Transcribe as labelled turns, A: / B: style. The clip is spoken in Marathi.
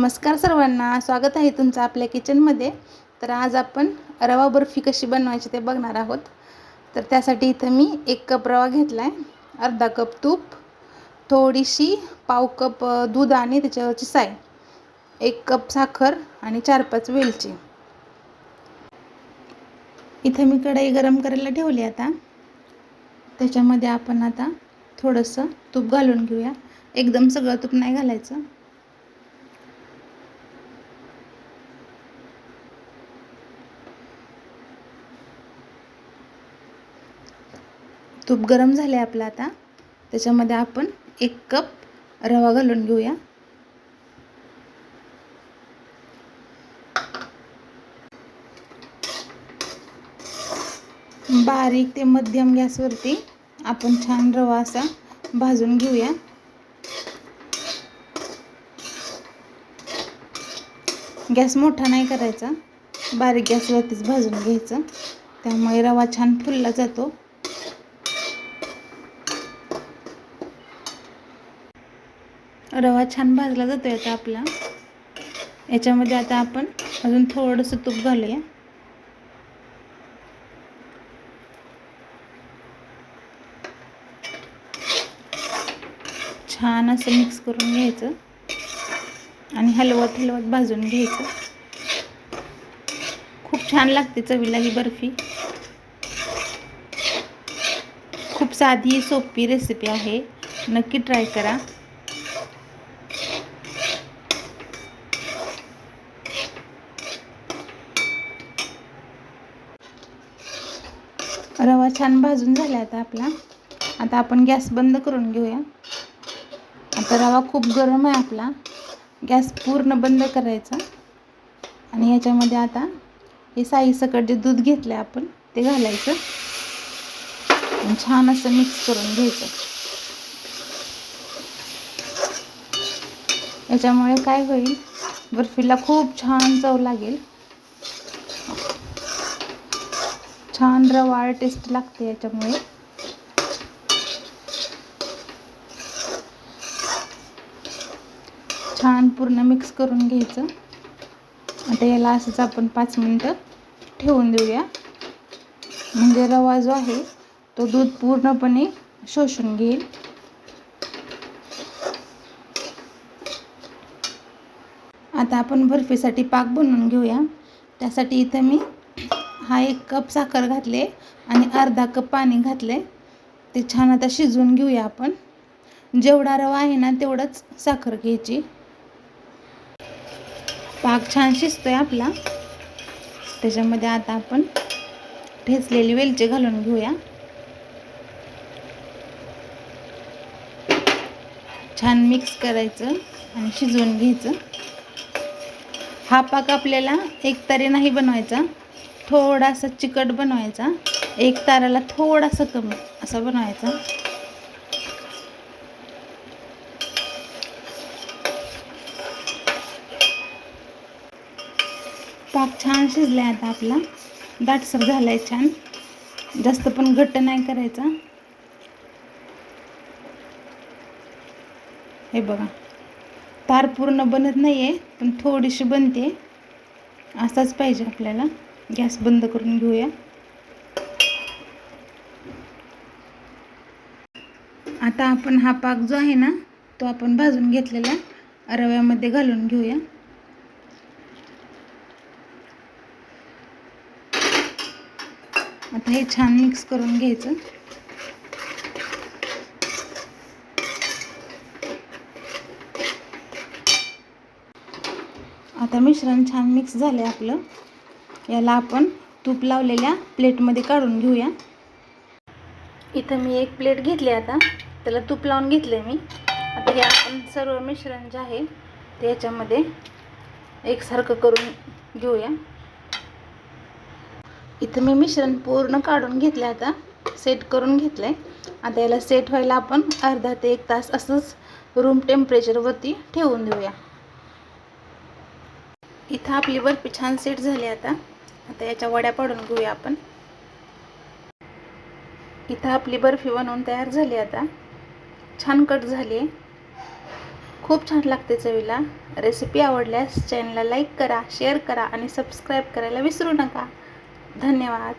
A: नमस्कार सर्वांना स्वागत आहे तुमचं आपल्या किचनमध्ये. तर आज आपण रवा बर्फी कशी बनवायची ते बघणार आहोत. तर त्यासाठी इथं मी एक कप रवा घेतला आहे अर्धा कप तूप थोडीशी पाव कप दूध आणि त्याच्यावरची साय एक कप साखर आणि चार पाच वेलची. इथं मी कढई गरम करायला ठेवली आता. त्याच्यामध्ये आपण आता थोडंसं तूप घालून घेऊया. एकदम सगळं तूप नाही घालायचं. तूप गरम झाले आपलं आता. त्याच्यामध्ये आपण एक कप रवा घालून घेऊया. बारीक ते मध्यम गॅसवरती आपण छान रवा असा भाजून घेऊया. गॅस मोठा नाही करायचा. बारीक गॅसवरतीच भाजून घ्यायचं. त्यामुळे रवा छान फुलला जातो. रवा छान भाजला जातो आता आपला. याच्यामध्ये आता आपण अजून थोडंसं तूप घालूया. छान असं मिक्स करून घ्यायचं. आणि हलवत हलवत भाजून घ्यायचं. खूप छान लागते चवीला ही बर्फी. खूप साधी सोपी रेसिपी आहे. नक्की ट्राय करा. रवा छान भाजून झाला आता आपला. आता आपण गॅस बंद करून घेऊया. आता रवा खूप गरम आहे आपला. गॅस पूर्ण बंद करायचा. आणि याच्यामध्ये आता हे साई सकट जे दूध घेतलं आहे आपण ते घालायचं. आणि छान असं मिक्स करून घ्यायचं. याच्यामुळे काय होईल? बर्फीला खूप छान चव लागेल. छान रवाळ टेस्ट लागते याच्यामुळे. छान पूर्ण मिक्स करून घ्यायचं. आता याला असंच आपण पाच मिनटं ठेवून देऊया. म्हणजे रवा जो आहे तो दूध पूर्णपणे शोषून घेईल. आता आपण बर्फीसाठी पाक बनवून घेऊया. त्यासाठी इथं मी हा एक कप साखर घातले आणि अर्धा कप पाणी घातले. ते छान आता शिजवून घेऊया आपण. जेवढा रवा आहे ना तेवढंच साखर घ्यायची. पाक छान शिजतोय आपला. त्याच्यामध्ये आता आपण ठेचलेली वेलची घालून घेऊया. छान मिक्स करायचं आणि शिजवून घ्यायचं. हा पाक आपल्याला एक तरी नाही बनवायचा. थोडासा चिकट बनवायचा. एक ताराला थोडासा कमी असा बनवायचा. पाक छान शिजला आहे आता आपला. दाटसर झाला आहे छान. जास्त पण घट्ट नाही करायचा. हे बघा. तार पूर्ण बनत नाही आहे पण थोडीशी बनते. असाच पाहिजे आपल्याला. गॅस बंद करून घेऊया. आता आपण हा पाक जो आहे ना तो आपण भाजून घेतलेला रव्यामध्ये घालून घेऊया. आता हे छान मिक्स करून घ्यायचं. आता मिश्रण छान मिक्स झालं आहे आपलं. याला आपण तूप लावलेल्या प्लेटमध्ये काढून घेऊया. इथं मी एक प्लेट घेतली आता. त्याला तूप लावून घेतलं मी. आता हे आपण सर्व मिश्रण जे आहे ते याच्यामध्ये एकसारखं करून घेऊया. इथं मी मिश्रण पूर्ण काढून घेतलं आता. सेट करून घेतलं आहे आता याला सेट व्हायला आपण अर्धा ते एक तास असंच रूम टेम्परेचरवरती ठेवून देऊया. इथं आपली बर्फी छान सेट झाली आता. आता याच्या वड्या पाडून घेऊया आपण. इथं आपली बर्फी बनवून तयार झाली आता. छान कट झाली आहे खूप छान लागते चवीला. रेसिपी आवडल्यास चॅनलला लाईक करा शेअर करा आणि सबस्क्राईब करायला विसरू नका. धन्यवाद.